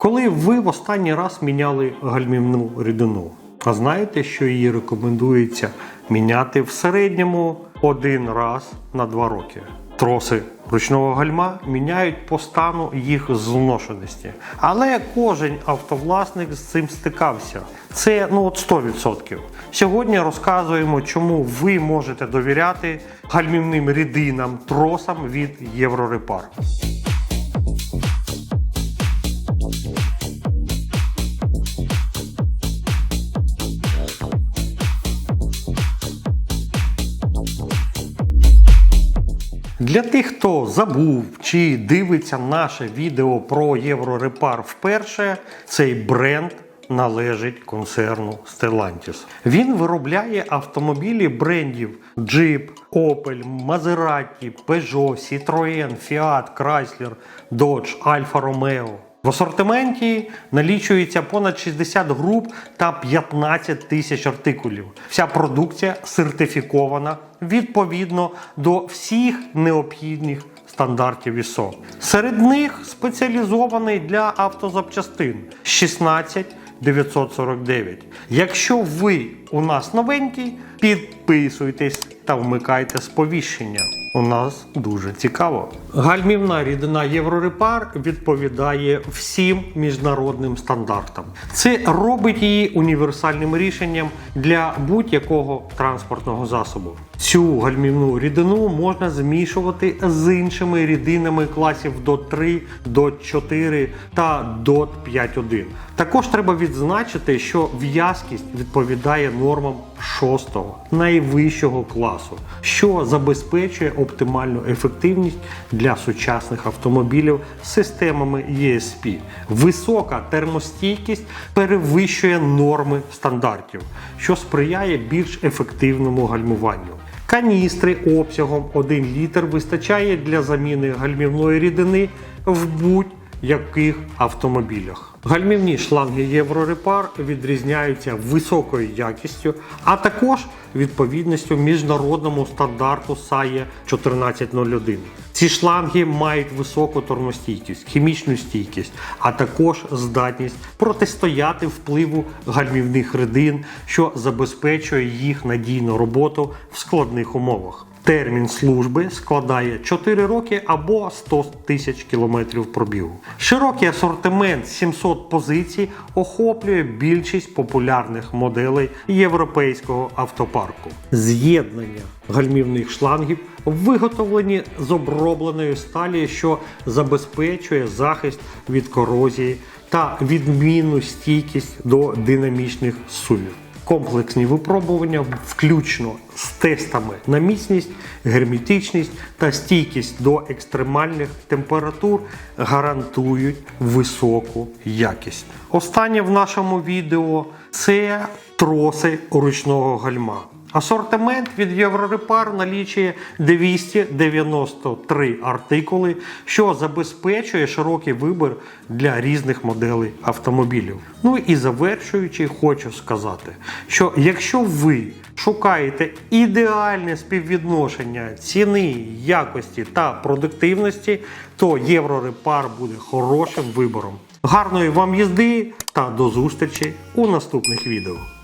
Коли ви в останній раз міняли гальмівну рідину, а знаєте, що її рекомендується міняти в середньому один раз на два роки. Троси ручного гальма міняють по стану їх зношеності. Але кожен автовласник з цим стикався. Це ну от 100%. Сьогодні розказуємо, чому ви можете довіряти гальмівним рідинам тросам від Єврорепар. Для тих, хто забув чи дивиться наше відео про Єврорепар вперше, цей бренд належить концерну Stellantis. Він виробляє автомобілі брендів Jeep, Opel, Maserati, Peugeot, Citroën, Fiat, Chrysler, Dodge, Alfa Romeo. В асортименті налічується понад 60 груп та 15 тисяч артикулів. Вся продукція сертифікована відповідно до всіх необхідних стандартів ISO. Серед них спеціалізований для автозапчастин 16 949. Якщо ви у нас новенький, підписуйтесь та вмикайте сповіщення. У нас дуже цікаво. Гальмівна рідина Єврорепар відповідає всім міжнародним стандартам. Це робить її універсальним рішенням для будь-якого транспортного засобу. Цю гальмівну рідину можна змішувати з іншими рідинами класів DOT 3, DOT 4 та DOT 5.1. Також треба відзначити, що в'язкість відповідає нормам 6-го найвищого класу, що забезпечує оптимальну ефективність для сучасних автомобілів з системами ESP. Висока термостійкість перевищує норми стандартів, що сприяє більш ефективному гальмуванню. Каністри обсягом 1 літр вистачає для заміни гальмівної рідини в будь-яких автомобілях. Гальмівні шланги Єврорепар відрізняються високою якістю, а також відповідністю міжнародному стандарту SAE 1401. Ці шланги мають високу термостійкість, хімічну стійкість, а також здатність протистояти впливу гальмівних рідин, що забезпечує їх надійну роботу в складних умовах. Термін служби складає 4 роки або 100 тисяч кілометрів пробігу. Широкий асортимент 700 позицій охоплює більшість популярних моделей європейського автопарку. З'єднання гальмівних шлангів виготовлені з обробленої сталі, що забезпечує захист від корозії та відмінну стійкість до динамічних сувів. Комплексні випробування, включно з тестами на міцність, герметичність та стійкість до екстремальних температур, гарантують високу якість. Останнє в нашому відео це троси ручного гальма. Асортимент від Єврорепар налічує 293 артикули, що забезпечує широкий вибір для різних моделей автомобілів. Ну і завершуючи, хочу сказати, що якщо ви шукаєте ідеальне співвідношення ціни, якості та продуктивності, то Єврорепар буде хорошим вибором. Гарної вам їзди та до зустрічі у наступних відео.